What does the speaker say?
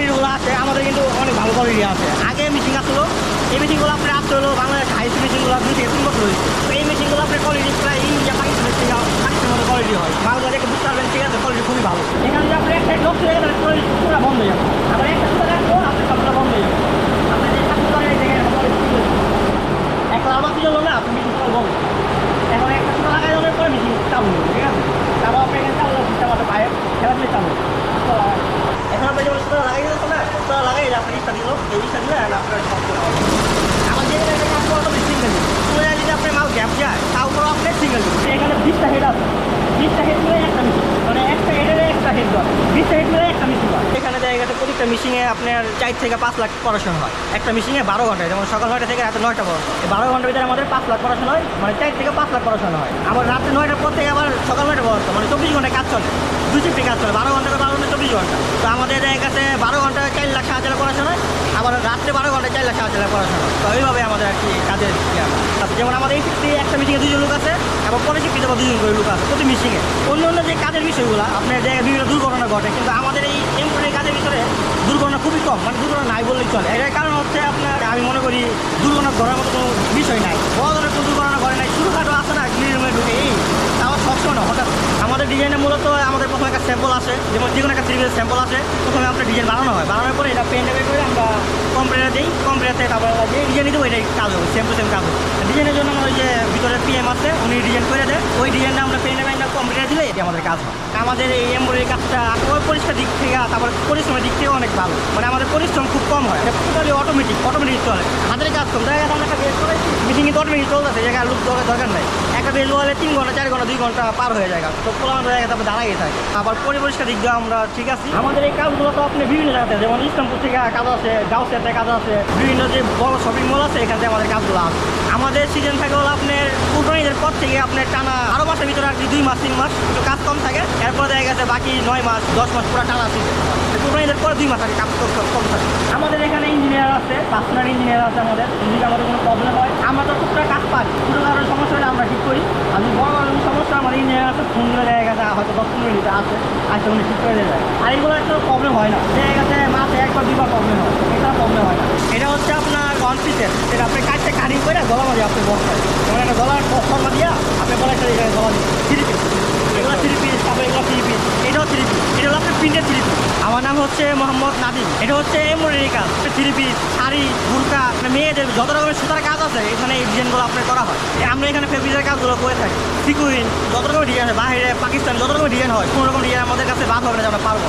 কোয়ালিটিগুলো আছে, আমাদের কিন্তু অনেক ভালো কোয়ালিটি আছে। আগে মেশিন আসলো, এই মেশিনগুলো আপনার আসতে হলো বাংলাদেশ হাইস্ট মেশিনগুলো দুই থেকে তিন এই মেশিনগুলো আপনার কোয়ালিটি প্রায় ইন্ডিয়া, পাকিস্তানের থেকে পাকিস্তানের মতো কোয়ালিটি হয়। মালগুলো দেখে বুঝতে পারবেন, ঠিক আছে কোয়ালিটি খুবই ভালো। এখানে যদি আপনি এক সাইড লক্ষ্য রেখে তাহলে কোয়ালিটি পুরো বন্ধ হয়ে যাবে। আবার একটা সুতা রাখব সবটা বন্ধ হয়ে যাবে। আপনি যে কাজগুলো এই দেখেন এক লাভ আপনি না, আপনি মেশিন বন্ধ। এখন একটা সুতা লাগাই দেওয়ার পরে মেশিন চালু ঠিক আছে তারপর আপনি এখানে চালু সিস্টেম আছে পায়ে খেলা দিলে চালু হবে। সুতা লাগাই। এখন আপনি যেমন সুতা লাগাই দিতে না সুতা আপনি দিল আপনার সব করা সিঙ্গেল এখানে বিশটা হেড আছে। বিশটা হেড মিলে মানে একটা হেডের একটা হেড হয় বিশটা হেড মিলে একটা মেশিন হয় এখানে গেছে প্রত্যেকটা আপনার চার থেকে পাঁচ লাখ পড়াশোনা হয়। একটা মেশিনে বারো ঘন্টায় যেমন সকাল নয়টা থেকে রাতে নয়টা পর্যন্ত। এই বারো ঘণ্টার ভিতরে আমাদের পাঁচ লাখ পড়াশোনা হয়। মানে চার থেকে পাঁচ লাখ পড়াশোনা হয়। আবার রাতে নয়টার পর থেকে আবার সকাল নয়টা পর্যন্ত। মানে চব্বিশ ঘন্টায় কাজ চলে। দুই শিফটে কাজ চলে। বারো ঘণ্টা করে ঘণ্টা চব্বিশ ঘণ্টা। তো আমাদের দেখা বারো ঘন্টায় চার লাখ সাত হাজার পড়াশোনা হয় আবার রাত্রে বারো লাখ সাত হাজার পড়াশোনা তো এইভাবে আমাদের আর কি কাজের ইয়ে। যেমন আমাদের এই শিফটে একটা মিটিংয়ে দুজন লোক আছে, এবং পরের শিফটে আবার দুজন করে লোক আছে, প্রতি মিটিংয়ে অন্য অন্য যে কাজের বিষয়গুলো, আপনার জায়গায় বিভিন্ন দুর্ঘটনা ঘটে, কিন্তু আমাদের এই এমপ্লয়ি কাজের ভিতরে দুর্ঘটনা খুবই কম মানে দুর্ঘটনা নাই বললেই চলে। এটার কারণ হচ্ছে আপনার, আমি মনে করি দুর্ঘটনা ঘটার মতো কোনো বিষয় নাই। বড় ধরনের কোনো দুর্ঘটনা ঘটে নাই, ছোটোখাটো আছে না গ্রিল রুমে ঢুকে এই, তাও সবসময় না, হঠাৎ। আমাদের ডিজাইনে মূলত আমাদের প্রথমে একটা স্যাম্পল আসে, যেমন যে কোনো একটা সিরিজের স্যাম্পল আসে, প্রথমে আপনার ডিজাইন বানানো হয়। বানানোর পরে এটা পেন ডেবে করে কম্পিউটারে দিই, কম্পিউটার থেকে তারপরে যে ডিজাইন দেবো এটাই কাজ হবে সেম টু সেম কাজ হবে। ডিজাইনের জন্য আমাদের যে ভিতরে পিএম আছে, উনি ডিজাইন করে দেয়। ওই ডিজাইনটা আমরা পেন ডেবে কম্পিউটারে দিলে এটি আমাদের কাজ হয়। আমাদের এই এমব্রয়ডারি কাজটা ওই পরিষ্কার দিক থেকে, তারপর পরিশ্রমের দিক থেকে অনেক ভালো। মানে আমাদের পরিশ্রম খুব কম হয়। টোটালি অটোমেটিক অটোমেটিক চলে। হাতের কাজ কম। দেখা গেছে আমরা একটা বেশ করেছি মিটিং কিন্তু অটোমেটিক চলতেছে জায়গায় লুক দরকার নাই। একটা বলে তিন ঘণ্টা, চার ঘণ্টা, দুই ঘণ্টা পার হয়ে যায় তো পোলানো জায়গায় তারপর দাঁড়াই থাকে। আবার পরিপরিষ্কার দিক দিয়ে আমরা ঠিক আছি। আমাদের এই কাজগুলো তো আপনি বিভিন্ন জায়গাতে, যেমন ইসলামপুর থেকে কাজ আছে, গাউসিয়াতে কাজ আছে, বিভিন্ন যে বড় শপিং মল আছে, এখান থেকে আমাদের কাজগুলো আছে। আমাদের সিজন থাকে হলো আপনার কুরবানিদের পর থেকে আপনার টানা আরও মাসের ভিতরে আর দুই মাস, তিন মাস একটু কাজ কম থাকে। এরপরে দেখা গেছে বাকি নয় মাস, দশ মাস পুরো টানা সিজন কুরবানিদের পরে দুই মাস আর কাজ কম থাকে আমাদের এখানে ইঞ্জিনিয়ার আছে পার্সোনাল ইঞ্জিনিয়ার আছে আমাদের। যদি আমাদের কোনো প্রবলেম হয়। আমরা তো টুকটাক কাজ পারি ছোটো কারোর সমস্যা হলে আমরা ঠিক করি আর যদি বড় কারোর সমস্যা আমাদের দেখা গেছে হয়তো দশ পনেরো মিনিট আছে আসতে উনি ঠিক করে দেবে। আর এগুলো একটা প্রবলেম হয় না। জায়গাতে মাসে একবার দুবার প্রবলেম হয়। এটা প্রবলেম হয় না। এটা হচ্ছে আপনার ওয়ান পিসের এটা আপনি কাটতে কাটিং করে গলা মাঝে আপনি বসায় যেমন একটা গলার ফর্মা দিয়া আপনি বলা একটা গলা দিয়ে থ্রি পিস এগুলো থ্রি পিস তারপরে এগুলো থ্রি পিস এটাও থ্রি পিস এটা হলো আপনার প্রিন্টের থ্রি পিস আমার নাম হচ্ছে মোহাম্মদ নাদিম। এটা হচ্ছে এমব্রয়ডারি কাজ। থ্রি পিস শাড়ি, বুরকা মানে মেয়েদের যত রকমের সুতার কাজ আছে এখানে এই ডিজাইনগুলো আপনার করা হয়। আমরা এখানে ফেব্রিকের কাজগুলো করে থাকি। সিকুইন, যত রকমের ডিজাইন হয় বাইরে পাকিস্তান যত রকমের ডিজাইন হয়, কোনো রকম ডিজাইন আমাদের কাছে বাদ হবে না আমরা পারব।